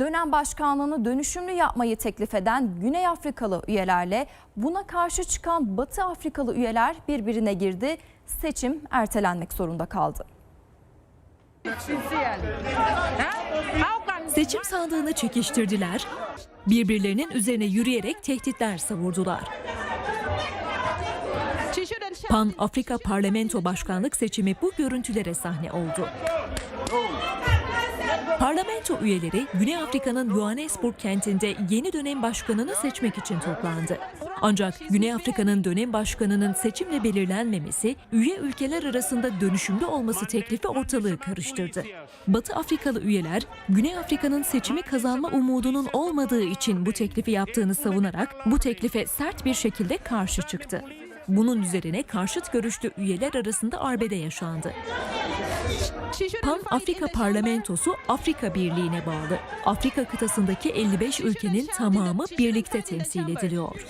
dönem başkanlığını dönüşümlü yapmayı teklif eden Güney Afrikalı üyelerle buna karşı çıkan Batı Afrikalı üyeler birbirine girdi. Seçim ertelenmek zorunda kaldı. Seçim sandığını çekiştirdiler, birbirlerinin üzerine yürüyerek tehditler savurdular. Pan Afrika Parlamento Başkanlık seçimi bu görüntülere sahne oldu. Parlamento üyeleri Güney Afrika'nın Johannesburg kentinde yeni dönem başkanını seçmek için toplandı. Ancak Güney Afrika'nın dönem başkanının seçimle belirlenmemesi, üye ülkeler arasında dönüşümlü olması teklifi ortalığı karıştırdı. Batı Afrikalı üyeler, Güney Afrika'nın seçimi kazanma umudunun olmadığı için bu teklifi yaptığını savunarak bu teklife sert bir şekilde karşı çıktı. Bunun üzerine karşıt görüşlü üyeler arasında arbede yaşandı. Pan Afrika Parlamentosu Afrika Birliği'ne bağlı. Afrika kıtasındaki 55 ülkenin tamamı birlikte temsil ediliyor.